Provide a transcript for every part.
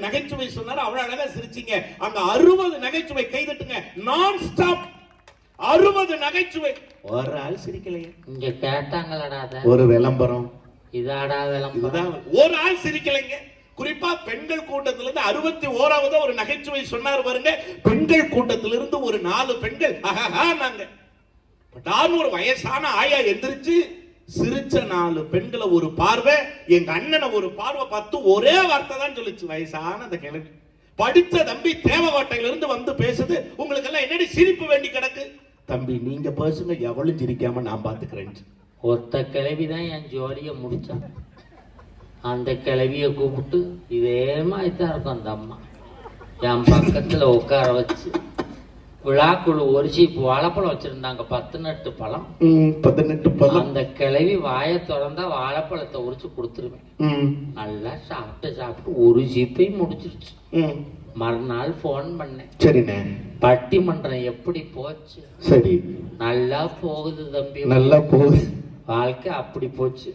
நகைச்சுவை சொன்னாரு அவ்வளவு அழகா சிரிச்சீங்க. அந்த அறுபது நகைச்சுவை கைதட்டுங்க. நான் ஸ்டாப் அறுபது நகைச்சுவை. ஒரு ஆள் சிரிக்கலையே. இங்க கேட்டாங்களடா அத? ஒரு விளம்பரம். இதாடா விளம்பரம். ஒரு ஆள் சிரிக்கலைங்க. குறிப்பா பெண்கள் கூட்டத்திலிருந்து அறுபத்தி ஓராவது ஒரு நகைச்சுவை சொன்னார் பாருங்க. பெண்கள் கூட்டத்திலிருந்து ஒரு நாலு பெண்கள். ஆஹா நாங்க பட்டார்னு ஒரு வயசான ஆயா எந்திரிச்சு சிரிச்ச நாலு பெண்களை ஒரு பார்வை எங்க அண்ணனை ஒரு பார்வை பார்த்து ஒரே வார்த்தை தான் சொல்லிச்சு. வயசான அந்த கிழவி. படித்த தம்பி தேவகோட்டையில இருந்து வந்து பேசுது உங்களுக்கு எல்லாம் என்னடி சிரிப்பு வேண்டி கிடக்கு? தம்பி நீங்க பேசுங்க எவ்வளவு சிரிக்காம நான் பாத்துக்கிறேன். ஒருத்த கிளவி தான் என் ஜோலியை முடிச்சான். அந்த கிளவிய கூப்பிட்டு இதே மாதிரி தான் இருக்கும் அந்த அம்மா. என் பக்கத்துல உட்கார வச்சு விழாக்குழு ஒரு சீப்பு வாழைப்பழம் வச்சிருந்தாங்க. பத்து நட்டு பழம். பதினெட்டு பதம் அந்த கிளவி வாயை திறந்தா வாழைப்பழத்தை உரிச்சு கொடுத்துருவேன். நல்லா சாப்பிட்டு சாப்பிட்டு ஒரு ஜீப்பையும் முடிச்சிருச்சு. மறுநாள் ஃபோன் பண்ணேன். சரிண்ணே. பட்டிமன்றம் எப்படி போச்சு? சரி. நல்லா போகுது தம்பி. நல்லா போகுது. வாழ்க்கை அப்படி போச்சு.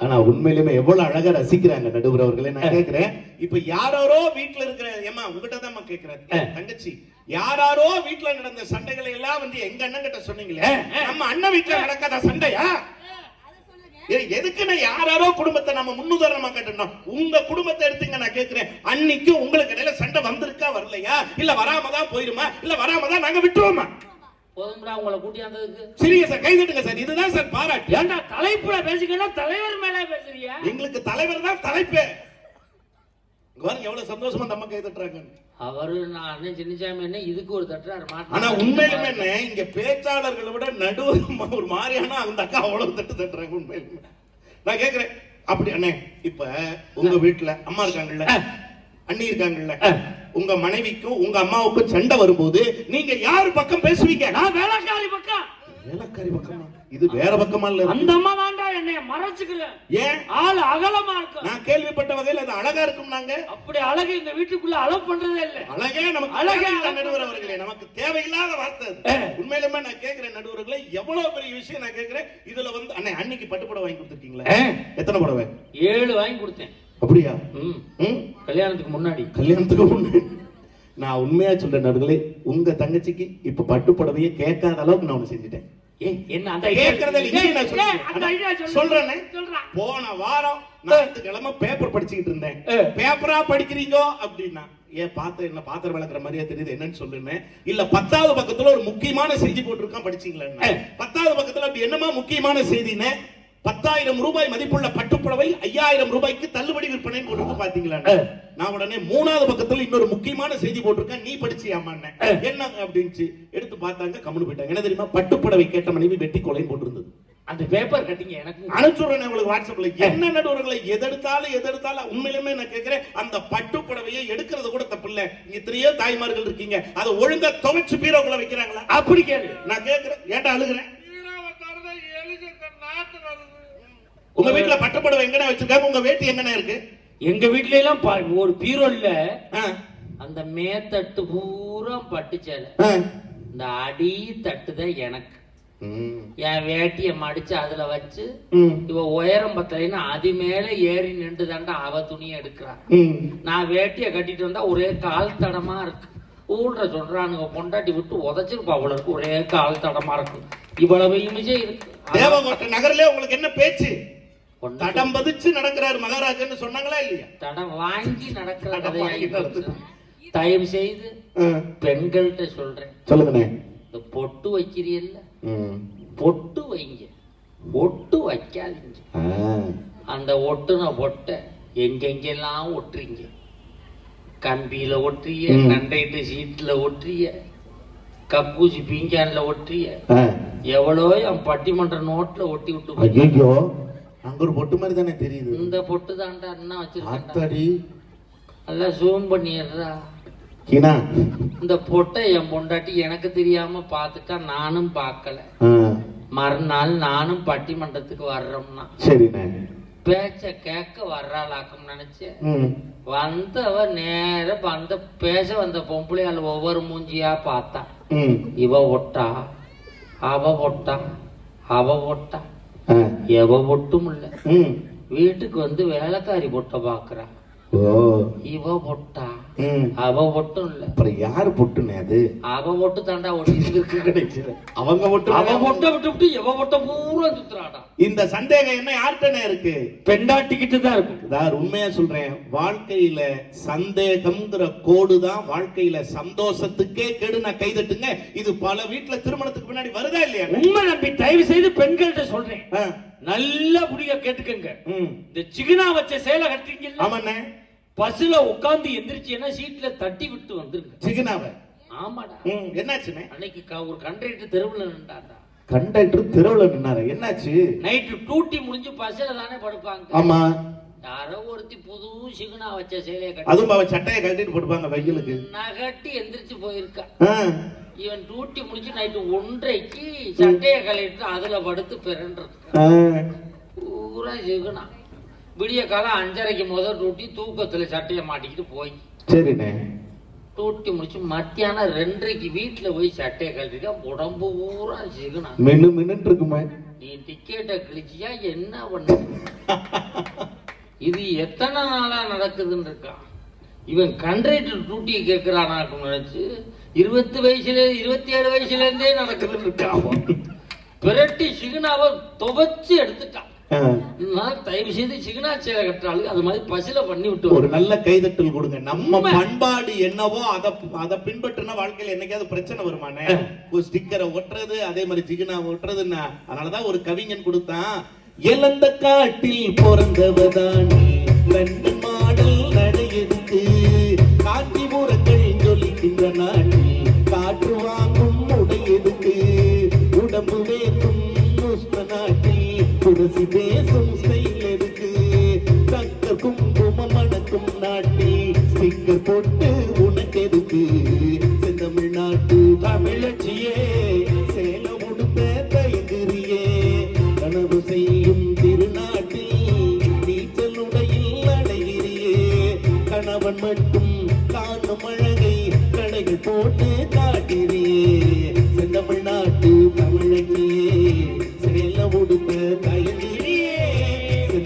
ஆனா உண்மையிலுமே எவ்வளவு அழகா ரசிக்கிறாங்க நடுவர் அவர்களே. நான் கேக்குறேன். இப்ப யாராரோ வீட்டுல இருக்கிற ஏமா உங்ககிட்ட தான் கேக்குறேன் தங்கச்சி யாராரோ வீட்டுல நடந்த சண்டைகளை எல்லாம் வந்து எங்க அண்ணன் கிட்ட சொன்னீங்களே? நம்ம அண்ணன் வீட்டுல நடக்காத சண்டையா? ஏய், எதுக்கு நான் யாராரோ குடும்பத்தை நம்ம முன்னுதாரணமா கேட்டோம் உங்க குடும்பத்தை எடுத்துங்க நான் கேக்குறேன். அன்னைக்கு உங்களுக்கு இடையில சண்டை வந்திருக்கா வரலையா? இல்ல வராம தான் போயிருமா? இல்ல வராம தான் நாங்க விட்டுருவோமா? போதும்டா உங்களை கூட்டியாந்ததுக்கு சரிங்க சார் கைதட்டுங்க சார். இதுதான் சார் பாராட்டு. ஏன்டா தலைப்புல பேசிக்கணும் தலைவர் மேல பேசுறியா எங்களுக்கு தலைவர் தான் தலைப்பு. பாருங்க எவ்வளவு சந்தோஷமா நம்ம கை தட்டுறாங்க. அவரு நான் சின்னசாமி என்ன இதுக்கு ஒரு தட்டுறாரு ஆனா உண்மையிலுமே என்ன இங்க பேச்சாளர்களை விட நடுவர் ஒரு மாதிரியான அந்த அக்கா அவ்வளவு தட்டு தட்டுறாங்க உண்மையிலுமே. நான் கேக்குறேன். அப்படி அண்ணே இப்ப உங்க வீட்டுல அம்மா இருக்காங்கல்ல? அண்ணி இருக்காங்கல்ல? உங்க மனைவிக்கும் உங்க அம்மாவுக்கும் சண்டை வரும்போது நீங்க யார் பக்கம் பேசுவீங்க? நான் வேலைக்காரி பக்கம். வேலைக்காரி பக்கமா? இது வேற பக்கமா இல்ல? அந்த அம்மா தான்டா என்னைய மறைச்சுக்கிறேன். ஏன்? ஆள் அகலமா இருக்கும். நான் கேள்விப்பட்ட வகையில் அது அழகா இருக்கும் நாங்க. அப்படி அழகு இந்த வீட்டுக்குள்ள அலோவ் பண்றதே இல்ல. அழகே நமக்கு அழகே அழகே நடுவர் அவர்களே நமக்கு தேவையில்லாத வார்த்தை. உண்மையிலுமே நான் கேட்கிறேன் நடுவர்களே எவ்வளவு பெரிய விஷயம் நான் கேட்கிறேன் இதுல வந்து அண்ணே அன்னைக்கு பட்டு புடவை வாங்கி கொடுத்துருக்கீங்களா? எத்தனை புடவை? ஏழு வாங்கி கொடுத்தேன். அப்படியா? கல்யாணத்துக்கு முன்னாடி. கல்யாணத்துக்கு முன்னாடி. நான் உண்மையா சொல்றேன் நடுகளே உங்க தங்கச்சிக்கு இப்ப பட்டு புடவையே கேட்காத அளவுக்கு நான் ஒண்ணு செஞ்சுட்டேன். போன வாரம் ஞாயிற்றுக்கிழமை பேப்பர் படிச்சுக்கிட்டு இருந்தேன். பேப்பரா படிக்கிறீங்க அப்படின்னா ஏன் பார்த்து என்ன பாத்திரம் விளக்குற மாதிரியே தெரியுது என்னன்னு சொல்லுன்னு. இல்ல பத்தாவது பக்கத்துல ஒரு முக்கியமான செய்தி போட்டிருக்கான் படிச்சீங்களா பத்தாவது பக்கத்துல அப்படி என்னமா முக்கியமான செய்தின்னு பத்தாயிரம் ரூபாய் மதிப்புள்ள பட்டுப்புடவை ஐயாயிரம் ரூபாய்க்கு தள்ளுபடி விற்பனை போட்டு பாத்தீங்களா நான் உடனே மூணாவது பக்கத்துல இன்னொரு முக்கியமான செய்தி போட்டிருக்கேன். நீ படிச்சியாமான்னு என்ன அப்படின்ச்சு எடுத்து பார்த்தாங்க கம்முனு போயிட்டாங்க. என்ன தெரியுமா? பட்டுப்புடவை கேட்ட மனைவி வெட்டி கொலைன்னு போட்டிருந்தது. அந்த பேப்பர் கட்டிங்க எனக்கு. அனுப்பிச்சுடுறேன் உங்களுக்கு வாட்ஸ்அப்ல என்ன நடுவர்களை எதெடுத்தாலும் எதெடுத்தாலும் உண்மையிலுமே நான் கேட்கிறேன் அந்த பட்டு புடவையை எடுக்கிறது கூட தப்பு இல்ல. இங்க எத்தனையோ தாய்மார்கள் இருக்கீங்க. அதை ஒழுங்கா துவைச்சு பீரோக்குள்ள வைக்கிறாங்களா? அப்படி கேளு. நான் கேட்கிறேன். ஏன்டா அழுகுறேன்? உங்க வீட்டுல பட்டு புடவை எங்கடா வச்சிருக்காங்க? உங்க வேட்டி எங்கண்ணா இருக்கு? எங்க வீட்ல எல்லாம் ஒரு பீரோல்ல ஆ, அந்த மேத்தட்டு பூரா பட்டு சேலை. இந்த அடி தட்டு தான் எனக்கு. என் வேட்டிய மடிச்சு அதுல வச்சு இவ உயரம் பத்தலைன்னா அது மேல ஏறி நின்று தாண்டா அவ துணியை எடுக்கிறா. ம். நான் வேட்டிய கட்டிட்டு வந்தா ஒரே கால் தடமா இருக்கு. ஊழ்ற சொல்றானுங்க பொண்டாட்டி விட்டு உதச்சிருப்பா அவ்வளவு இருக்கு. ஒரே கால் தடமா இருக்கு. இவ்வளவு இமிஜே இருக்கு. தேவகோட்டை நகர்ல உங்களுக்கு என்ன பேச்சு? தடம் பதிச்சு நடக்கிறாரு மகாராஜன்னு சொன்னாங்களா இல்லையா? தடம் வாங்கி நடக்கிற தடம் கதையாகி வாங்கி போச்சு. தயவு செய்து பெண்கள்கிட்ட சொல்றேன். சொல்லுங்கண்ணே. இந்த பொட்டு வைக்கிறீல்ல. பொட்டு வைங்க. ஒட்டு வைக்காதீங்க. அந்த ஒட்டுன பொட்டை எங்கெங்கெல்லாம் ஒட்டுறீங்க? கம்பியில ஒட்டுறிய ம். கண்டைட்டு சீட்ல ஒட்டுறிய கக்கூசி பீங்கான்ல ஒட்டுறிய ஆ. எவ்வளோ என் பட்டிமன்ற நோட்ல ஒட்டி விட்டு அங்க ஒரு பொட்டு மாதிரி தானே தெரியுது. இந்த பொட்டு தான்டா என்ன வச்சிருக்கேன் ஆத்தாடி. நல்லா ஜூம் பண்ணிடுறா. கினா. இந்த பொட்டை என் பொண்டாட்டி எனக்கு தெரியாம பார்த்துட்டா நானும் பார்க்கல. ஆ, மறுநாள் நானும் பட்டிமன்றத்துக்கு வர்றோம்னா. சரிண்ணே. பேச்ச கேட்க வர்றாளாக்கும் நினைச்சேன். ம், வந்தவ நேர வந்த பேச வந்த பொம்பளையால் ஒவ்வொரு மூஞ்சியா பார்த்தா. ம், இவ ஒட்டா அவ ஒட்டா அவ ஒட்டா. எவ ஒட்டும் இல்ல. வீட்டுக்கு வந்து வேலைக்காரி பொட்டை பாக்குறா இவ பொட்டா. ம். அவ பொட்டும் இல்ல. அப்புறம் யாரு பொட்டுனே அது? அவ பொட்டு தாண்டா இருக்கு கிடைச்சது அவங்க பொட்டு அவ பொட்டை விட்டு விட்டு எவ பொட்டை பூரா சுத்துறாடா இந்த சந்தேகம் என்ன யார்கிட்டனே இருக்கு? பெண்டாட்டிக்கிட்டு தான் இருக்கும் அதாவது உண்மையா சொல்றேன். வாழ்க்கையில சந்தேகம்ங்கிற கோடு தான் வாழ்க்கையில சந்தோஷத்துக்கே கெடு நான் கைதட்டுங்க. இது பல வீட்டுல திருமணத்துக்கு முன்னாடி வருதா இல்லையா? உண்மை நம்பி தயவு செய்து பெண்கள்கிட்ட சொல்றேன். நல்ல புடிய கேட்டுக்கங்க. இந்த சிகுனா வச்ச சேலை கட்டுறீங்கல்ல? ஆமாண்ணே. பஸ்ல உட்கார்ந்து எந்திரிச்சேன்னா சீட்ல தட்டி விட்டு வந்துருங்க. சிகனாவ ஆமாடா. ம், என்னாச்சுண்ணே அன்னைக்கு ஒரு கண்டக்டர் தெருவுல நின்றாடா கண்டக்டர் தெருவுல நின்னாரு என்னாச்சு? நைட்டு டூட்டி முடிஞ்சு பஸ்ல தானே படுப்பாங்க. ஆமா. யாரோ ஒருத்தி புது சிகுனா வச்ச சேலையை அதுவும் கட்டி அவ சட்டையை கழட்டிட்டு போட்டுப்பாங்க வெயிலுக்கு. நகட்டி எந்திரிச்சு போயிருக்கா. இவன் டியூட்டி முடிச்சு நைட்டு ஒன்றைக்கு சட்டையை கழிட்டு அதுல படுத்து பிறன்றது. பூரா சிகுனா. விடிய காலம் அஞ்சரைக்கு முதல் டியூட்டி தூக்கத்துல சட்டையை மாட்டிக்கிட்டு போய். சரிண்ணே. டியூட்டி முடிச்சு மத்தியானம் ரெண்டரைக்கு வீட்டுல போய் சட்டையை கழட்டிட்டா உடம்பு பூரா சிகுனா. மின்னு மின்னு இருக்குமே. நீ டிக்கெட்டை கிழிச்சியா என்ன பண்ண? இது எத்தனை நாளா நடக்குதுன்னு இருக்கான். இவன் கண்ட்ரக்டர் டியூட்டியை கேட்கிறானாக்கும் நினைச்சு இருபத்தி வயசுல இருபத்தி ஏழு வயசுல இருந்தே நடக்குதுன்னு இருக்கான். அவன். பிரட்டி சிகுனாவை துவைச்சு எடுத்துட்டான். தயவு செய்து சிகுனா சேலை கட்டுறாளுங்க அது மாதிரி பசில பண்ணி விட்டு ஒரு. நல்ல கைதட்டல் கொடுங்க நம்ம. பண்பாடு என்னவோ அத அத பின்பற்றினா வாழ்க்கையில என்னைக்காவது பிரச்சனை வருமானே ஒரு ஸ்டிக்கரை ஒட்டுறது அதே மாதிரி ஜிகினா ஒட்டுறதுன்னா அதனாலதான் ஒரு கவிஞன் கொடுத்தான் இழந்த காட்டில் பிறந்தவதானே மாடல் தேசம் பேசும் ஸ்டைல் இருக்கு சக்கர் குங்குமம் மணக்கும் நாட்டில் ஸ்டிக்கர் போட்டு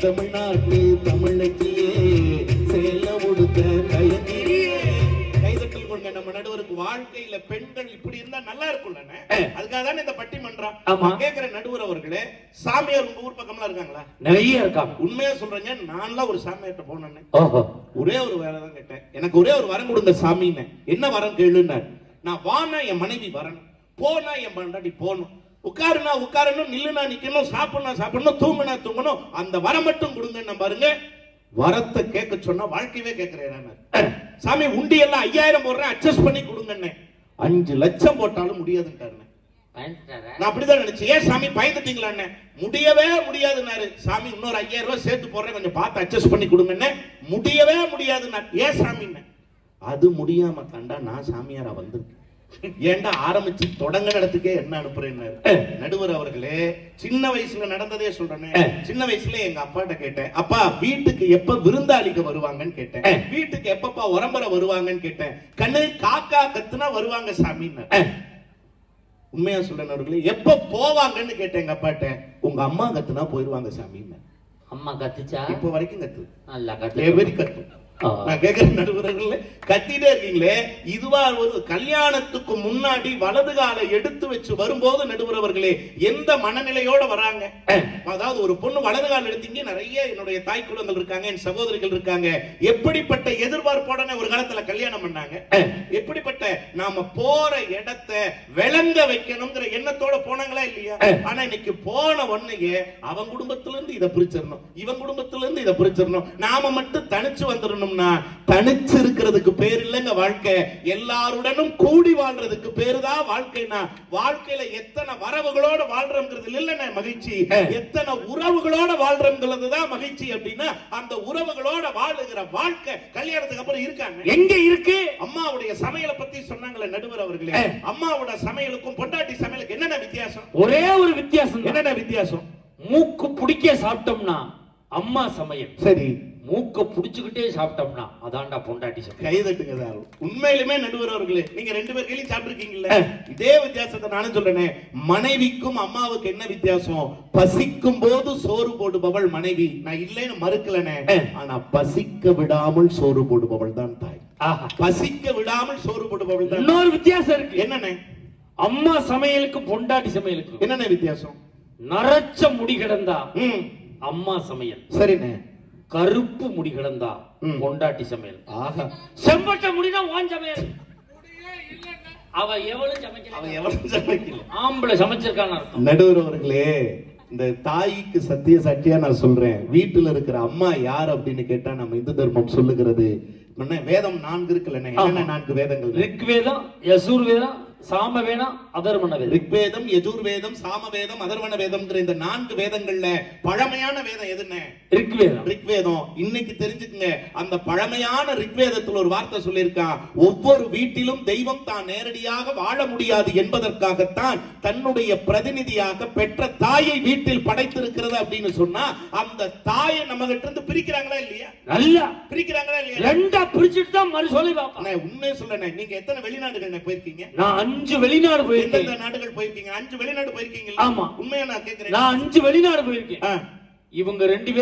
செந்தமிழ்நாட்டு தமிழச்சியே சேலம் உடுத்த தயங்குறியே கைதட்டல் கொடுங்க நம்ம நடுவருக்கு வாழ்க்கையில பெண்கள் இப்படி இருந்தா நல்லா இருக்கும்ல அதுக்காக தானே இந்த பட்டிமன்றம்? ஆமா. கேக்குற நடுவர் அவர்களே சாமியார் உங்க ஊர் பக்கம்லாம் இருக்காங்களா? நிறைய இருக்காங்க உண்மையா சொல்றேங்க நான்லாம் ஒரு சாமியார்ட்ட போனேன் ஓஹோ. ஒரே ஒரு வேலை தான் கேட்டேன். எனக்கு ஒரே ஒரு வரம் கொடுங்க சாமின்னு. என்ன வரம் கேளுன்னார்? நான் வானா என் மனைவி வரணும் போனா என் பொண்டாட்டி போகணும் உட்காருனா உட்காரணும் நில்லுனா நிக்கணும் சாப்பிடணும் சாப்பிடணும் தூங்குனா தூங்கணும். அந்த வரம் மட்டும் கொடுங்கன்னு பாருங்க. வரத்தை கேட்க சொன்னா வாழ்க்கையவே கேட்கிறேன் சாமி உண்டி எல்லாம் ஐயாயிரம் போடுறேன் அட்ஜஸ்ட் பண்ணி கொடுங்கன்னு அஞ்சு லட்சம் போட்டாலும் முடியாதுன்ட்டாருண்ணே. நான் அப்படிதான் நினைச்சேன். ஏன் சாமி பயந்துட்டீங்களான்னு முடியவே முடியாதுன்னாரு. சாமி இன்னொரு ஐயாயிரம் ரூபாய் சேர்த்து போடுறேன் கொஞ்சம் பார்த்து அட்ஜஸ்ட் பண்ணி கொடுங்கன்னு முடியவே முடியாதுன்னாரு ஏன் சாமின்னு அது முடியாம தாண்டா நான் சாமியாரா வந்திருக்கேன். ஏன்டா ஆரம்பிச்சு தொடங்க இடத்துக்கே என்ன அனுப்புறேன்னாரு? நடுவர் அவர்களே சின்ன வயசுல நடந்ததே சொல்றேனே. சின்ன வயசுல எங்க அப்பாட்ட கேட்டேன். அப்பா வீட்டுக்கு எப்ப விருந்தாளிக்க வருவாங்கன்னு கேட்டேன். வீட்டுக்கு எப்பப்பா உரம்பரை வருவாங்கன்னு கேட்டேன். கண்ணு காக்கா கத்துனா வருவாங்க சாமின்னு. உண்மையா சொல்றேன் அவர்களே எப்ப போவாங்கன்னு கேட்டேன் எங்க அப்பாட்ட. உங்க அம்மா கத்துனா போயிருவாங்க சாமின்னு. அம்மா கத்துச்சா? இப்ப வரைக்கும் கத்து. நல்லா கத்து கத்து. ஆ. நான் கேட்கிற நடுவர்களே கத்திட்டே இருக்கீங்களே இதுவா ஒரு கல்யாணத்துக்கு முன்னாடி வலது காலை எடுத்து வச்சு வரும்போது நடுவரவர்களே எந்த மனநிலையோட வராங்க? அதாவது ஒரு பொண்ணு வலது கால் எடுத்தீங்க நிறைய என்னுடைய தாய் குலங்கள் இருக்காங்க என் சகோதரிகள் இருக்காங்க. எப்படிப்பட்ட எதிர்பார்ப்போட ஒரு காலத்துல கல்யாணம் பண்ணாங்க? எப்படிப்பட்ட நாம போற இடத்தை விளங்க வைக்கணுங்கிற எண்ணத்தோட போனாங்களா இல்லையா? ஆனா இன்னைக்கு போன உடனேயே அவன் குடும்பத்துல இருந்து இதை பிரிச்சிடணும் இவன் குடும்பத்துல இருந்து இதை பிரிச்சிடணும். நாம மட்டும் தனிச்சு வந்துடணும்? வந்துடணும்னா தனிச்சு இருக்கிறதுக்கு பேர் இல்லைங்க வாழ்க்கை. எல்லாருடனும் கூடி வாழ்றதுக்கு பேரு தான் வாழ்க்கைனா வாழ்க்கையில எத்தனை வரவுகளோட வாழ்றோம்ங்கிறது இல்லைன்னா மகிழ்ச்சி. எத்தனை உறவுகளோட வாழ்றோம்ங்கிறது தான் மகிழ்ச்சி அப்படின்னா அந்த உறவுகளோட வாழுகிற வாழ்க்கை கல்யாணத்துக்கு அப்புறம் இருக்காங்க. எங்க இருக்கு? அம்மாவுடைய சமையலை பத்தி சொன்னாங்களே நடுவர் அவர்களே. அம்மாவோட சமையலுக்கும் பொண்டாட்டி சமையலுக்கு என்னென்ன வித்தியாசம்? ஒரே ஒரு வித்தியாசம். என்னென்ன வித்தியாசம்? மூக்கு பிடிக்க சாப்பிட்டோம்னா அம்மா சமையல். சரி. மூக்க புடிச்சுக்கிட்டே சாப்பிட்டோம்னா அதான்டா பொண்டாட்டி சமையல் கை தட்டுங்க சார். உண்மையிலுமே நடுவர் அவர்களே நீங்க ரெண்டு பேர் கையிலும் சாப்பிட்டுருக்கீங்கல்ல? இதே வித்தியாசத்தை நானும் சொல்றேனே. மனைவிக்கும் அம்மாவுக்கு என்ன வித்தியாசம்? பசிக்கும் போது சோறு போடுபவள் மனைவி. நான் இல்லைன்னு மறுக்கலனே. ஆனா பசிக்க விடாமல் சோறு போடுபவள் தான் தாய். ஆஹா. பசிக்க விடாமல் சோறு போடுபவள் தான் இன்னொரு வித்தியாசம் இருக்கு. என்னண்ணே? அம்மா சமையலுக்கும் பொண்டாட்டி சமையலுக்கும் என்னண்ணே வித்தியாசம்? நரச்ச முடி கிடந்தா அம்மா சமையல். சரிண்ணே. கருப்பு முடி கிடந்தா ம். பொண்டாட்டி சமையல். ஆஹா. செம்பட்ட முடினா வான் சமையல். அவ எவ்வளவு சமைக்கல. அவன் எவ்வளவு சமைக்கல. ஆம்பளை சமைச்சிருக்கான்னு அர்த்தம். நடுவர் அவர்களே இந்த தாய்க்கு சத்திய சாட்சியா நான் சொல்றேன். வீட்டுல இருக்கிற அம்மா யார் அப்படின்னு கேட்டா நம்ம இந்து தர்மம் சொல்லுகிறது. என்ன வேதம் நான்கு இருக்குல்லண்ணே. என்னென்ன நான்கு வேதங்கள்? ரிக்வேதம் யசூர் வேதம் சாம வேதம் அதர்மண வேதம் ரிக்வேதம் யஜுர் வேதம் சாம வேதம் அதர்வண வேதம்ங்கிற இந்த நான்கு வேதங்கள்ல பழமையான வேதம் எதுன்னு? ரிக்வேதம். ரிக்வேதம். இன்னைக்கு தெரிஞ்சுக்குங்க. அந்த பழமையான ரிக்வேதத்துல ஒரு வார்த்தை சொல்லியிருக்கான் ஒவ்வொரு வீட்டிலும் தெய்வம் தான் நேரடியாக வாழ முடியாது என்பதற்காகத்தான் தன்னுடைய பிரதிநிதியாக பெற்ற தாயை வீட்டில் படைத்திருக்கிறது அப்படின்னு சொன்னா அந்த தாயை நம்ம கிட்ட இருந்து பிரிக்கிறாங்களா இல்லையா? நல்லா. பிரிக்கிறாங்களா இல்லையா? ரெண்டா பிரிச்சுட்டு தான் மறு சொல்லி பார்ப்பான் உண்மையை சொல்றேன். நீங்க எத்தனை வெளிநாடுகள் போயிருக்கீங்க? நான் அஞ்சு வெளிநாடு போயிருக்கேன். நாடுகள் போயிருக்கீங்க? அஞ்சு வெளிநாடு போயிருக்கீங்க ஆமா. உண்மையா நான் கேக்குறேன். நான் அஞ்சு வெளிநாடு போயிருக்கேன். இவங்க ரெண்டு பேரும்